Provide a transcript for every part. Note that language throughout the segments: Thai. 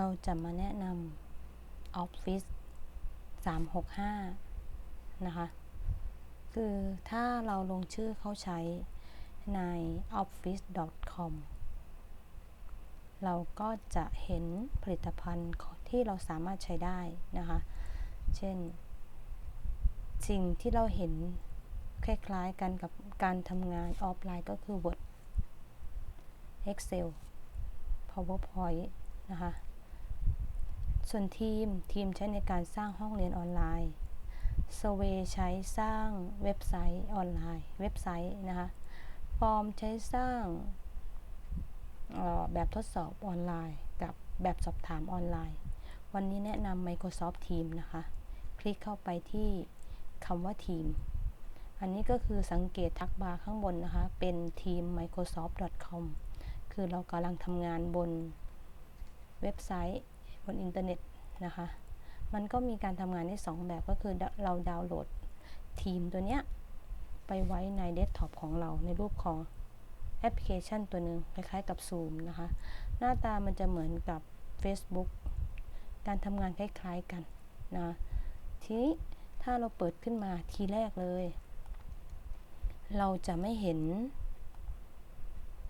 เราจะมาแนะนำ Office 365 นะคะ คือถ้าเราลงชื่อเข้าใช้ใน office.com เราก็จะเห็นผลิตภัณฑ์ที่เราสามารถใช้ได้นะคะ เช่น สิ่งที่เราเห็นคล้ายๆกันกับการทำงานออฟไลน์ก็คือ Word Excel PowerPoint นะคะ ส่วนทีมทีมใช้ในการสร้างห้องเรียนออนไลน์ s u r v e ใช้สร้างเว็บไซต์ออนไลน์ เว็บไซต์นะคะฟอร์มใช้สร้างแบบทดสอบออนไลน์ กับแบบสอบถามออนไลน์ วันนี้แนะนำ Microsoft Teams นะคะ คลิกเข้าไปที่คำว่าทีม อันนี้ก็คือสังเกตทักบาร์ข้างบนนะคะ เป็นทีม microsoft.com คือเรากำลังทำงานบนเว็บไซต์ นอินเทอร์เน็ตนะคะ มันก็มีการทำงานได้2แบบก็คือเราดาวน์โหลดทีมตัวเนี้ยไปไว้ในเดสก์ท็อปของเราในรูปของแอปพลิเคชันตัวหนึ่งคล้ายๆกับ Zoom นะคะ หน้าตามันจะเหมือนกับ Facebook การทำงานคล้ายๆกันนะทีนี้ถ้าเราเปิดขึ้นมาทีแรกเลย เราจะไม่เห็น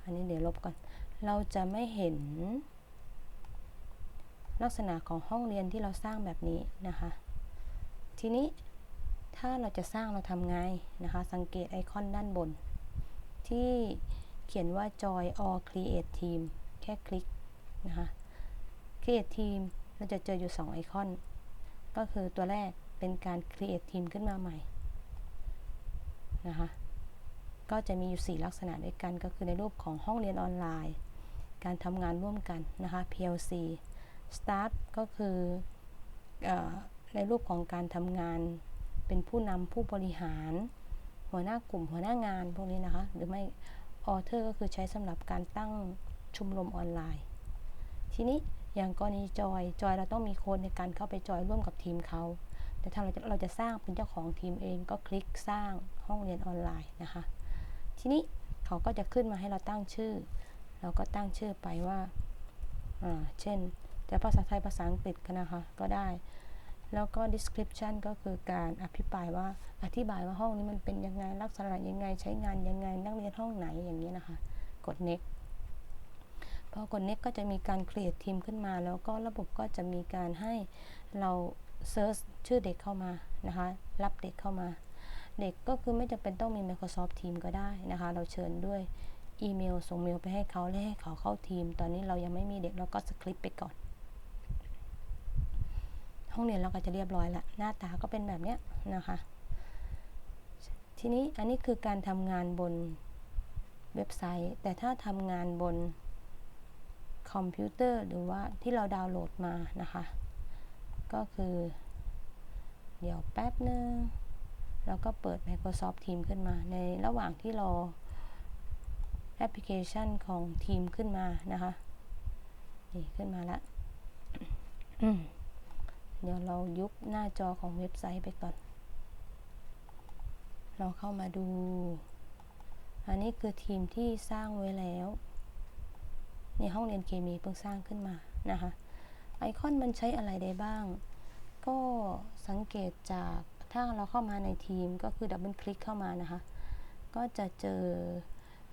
อันนี้เดี๋ยวลบก่อน เราจะไม่เห็น ลักษณะของห้องเรียนที่เราสร้างแบบนี้นะคะ ทีนี้ถ้าเราจะสร้างเราทำไงนะคะ สังเกตไอคอนด้านบน ที่เขียนว่า join or create team แค่คลิกนะคะ create team เราจะเจออยู่ 2 ไอคอน ก็คือตัวแรกเป็นการ create team ขึ้นมาใหม่นะคะ ก็จะมีอยู่ 4 ลักษณะด้วยกันก็คือในรูปของห้องเรียนออนไลน์ การทำงานร่วมกันนะคะ PLC Start ก็คืออในรูปของการทำงาน เป็นผู้นำผู้บริหาร หัวหน้ากลุ่มหัวหน้างานพวกนี้นะคะ หรือไม่ Author ก็คือใช้สำหรับการตั้งชุมนุมออนไลน์ ทีนี้อย่างกรณีจอยจอยเราต้องมีโค้ดในการเข้าไปจอยร่วมกับทีมเขาแต่ถ้าเราจะเราจะสร้างเป็นเจ้าของทีมเองก็คลิกสร้างห้องเรียนออนไลน์นะคะ ทีนี้เขาก็จะขึ้นมาให้เราตั้งชื่อ เราก็ตั้งชื่อไปว่า เช่น จะภาษาไทยภาษาอังกฤษกันนะคะ ก็ได้ แล้วก็ description ก็คือการอภิปรายว่าอธิบายว่าห้องนี้มันเป็นยังไงลักษณะยังไงใช้งานยังไงนักเรียนห้องไหนอย่างนี้นะคะ กด next พอกด next ก็จะมีการ create ทีมขึ้นมา แล้วก็ระบบก็จะมีการให้เรา search ชื่อเด็กเข้ามานะคะ รับเด็กเข้ามา เด็กก็คือไม่จำเป็นต้องมี Microsoft Team ก็ได้นะคะ เราเชิญด้วยอีเมล ส่งเมลไปให้เขาและให้เขาเข้าทีม ตอนนี้เรายังไม่มีเด็กเราก็สคริปต์ไปก่อน ห้องเรียนเราก็จะเรียบร้อยละหน้าตาก็เป็นแบบนี้นะคะ ทีนี้อันนี้คือการทำงานบนเว็บไซต์ แต่ถ้าทำงานบนคอมพิวเตอร์หรือว่าที่เราดาวน์โหลดมานะคะ ก็คือ เดี๋ยวแป๊บนึงแล้วก็เปิด Microsoft Teams ขึ้นมา ในระหว่างที่รอแอปพลิเคชันของทีมขึ้นมานะคะ นี่ขึ้นมาแล้ว เดี๋ยวเรายุบหน้าจอของเว็บไซต์ไปก่อน เราเข้ามาดู อันนี้คือทีมที่สร้างไว้แล้วในห้องเรียนเคมีเพิ่งสร้างขึ้นมานะคะไอคอนมันใช้อะไรได้บ้าง ก็สังเกตจากถ้าเราเข้ามาในทีมก็คือดับเบิลคลิกเข้ามานะคะ ก็จะเจอ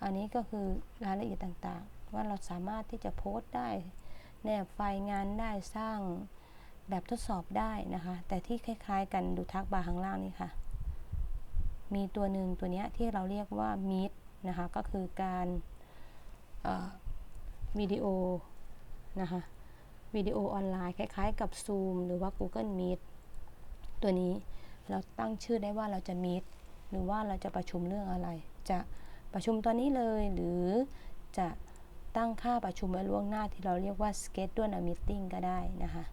อันนี้ก็คือรายละเอียดต่างๆ ว่าเราสามารถที่จะโพสต์ได้ แนบไฟล์งานได้สร้าง แบบทดสอบได้นะคะ แต่ที่คล้าย ๆ กันดูทักบาร์ข้างล่างนี่ค่ะ มีตัวหนึ่งตัวนี้ที่เราเรียกว่า Meet นะคะ ก็คือการวิดีโอนะคะวิดีโอออนไลน์คล้าย ๆ กับ Zoom หรือว่า Google Meet ตัวนี้เราตั้งชื่อได้ว่าเราจะ Meet หรือว่าเราจะประชุมเรื่องอะไร จะประชุมตอนนี้เลยหรือจะตั้งค่าประชุมไว้ล่วงหน้าที่เราเรียกว่า schedule a meeting ก็ได้นะคะ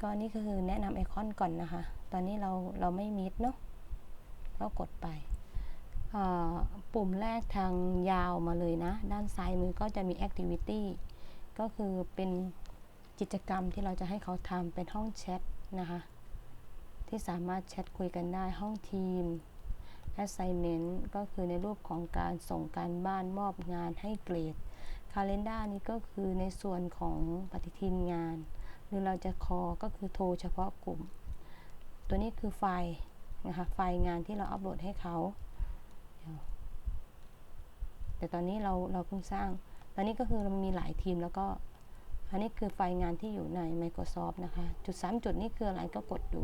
ก็นี่ก็คือแนะนำไอคอนก่อนนะคะ ตอนนี้เราเราไม่มิดเนาะก็กดไป ปุ่มแรกทางยาวมาเลยนะ ด้านซ้ายมือก็จะมี activity ก็คือเป็นกิจกรรมที่เราจะให้เขาทำเป็นห้องแชทนะคะ ที่สามารถแชทคุยกันได้ห้องทีม assignment ก็คือในรูปของการส่งการบ้านมอบงานให้เกรดค Calendar นี้ก็คือในส่วนของปฏิทินงาน หรือเราจะคอก็คือโทรเฉพาะกลุ่ม ตัวนี้คือไฟล์นะคะไฟล์งานที่เราอัปโหลดให้เขาแต่ตอนนี้เราเราเพิ่งสร้างตอนนี้ก็คือมันมีหลายทีมแล้วก็อันนี้คือไฟล์งานที่อยู่ใน Microsoft นะคะ จุด 3 จุดนี้คืออะไรก็กดดู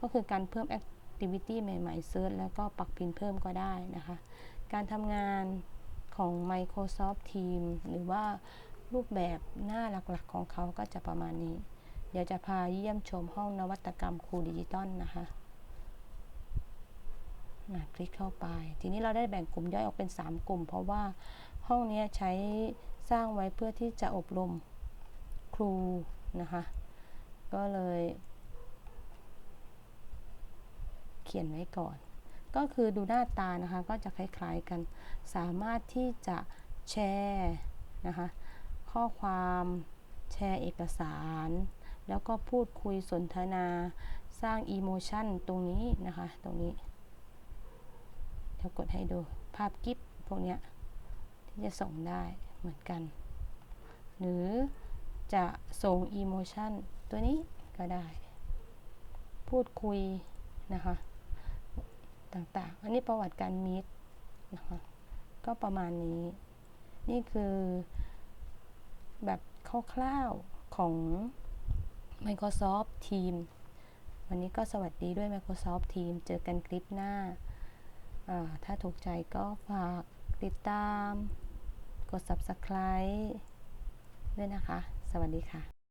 ก็คือการเพิ่ม Activity ใหม่ๆเซิร์ชแล้วก็ปักพินเพิ่มก็ได้นะคะ การทำงานของ Microsoft Team หรือว่ารูปแบบหน้าหลักๆของเขาก็จะประมาณนี้ เดี๋ยวจะพาเยี่ยมชมห้องนวัตกรรมครูดิจิตอลนะคะนะคลิกเข้าไป ทีนี้เราได้แบ่งกลุ่มย่อยออกเป็น 3 กลุ่ม เพราะว่าห้องนี้ใช้สร้างไว้เพื่อที่จะอบรมครูนะคะ ก็เลย เขียนไว้ก่อน ก็คือดูหน้าตานะคะ ก็จะคล้ายๆกัน สามารถที่จะแชร์นะคะ ข้อความแชร์เอกสาร แล้วก็พูดคุยสนทนาสร้างอีโมชันตรงนี้นะคะ ตรงนี้เดี๋ยวกดให้ดูภาพกิฟพวกเนี้ยที่จะส่งได้เหมือนกัน หรือจะส่งอีโมชันตัวนี้ก็ได้ พูดคุยนะคะ ต่างๆ อันนี้ประวัติการมีดนะคะ ก็ประมาณนี้ นี่คือแบบคร่าวๆของ Microsoft Team วันนี้ก็สวัสดีด้วย Microsoft Team เจอกันคลิปหน้า ถ้าถูกใจก็ฝากติดตาม กด Subscribe ด้วยนะคะ สวัสดีค่ะ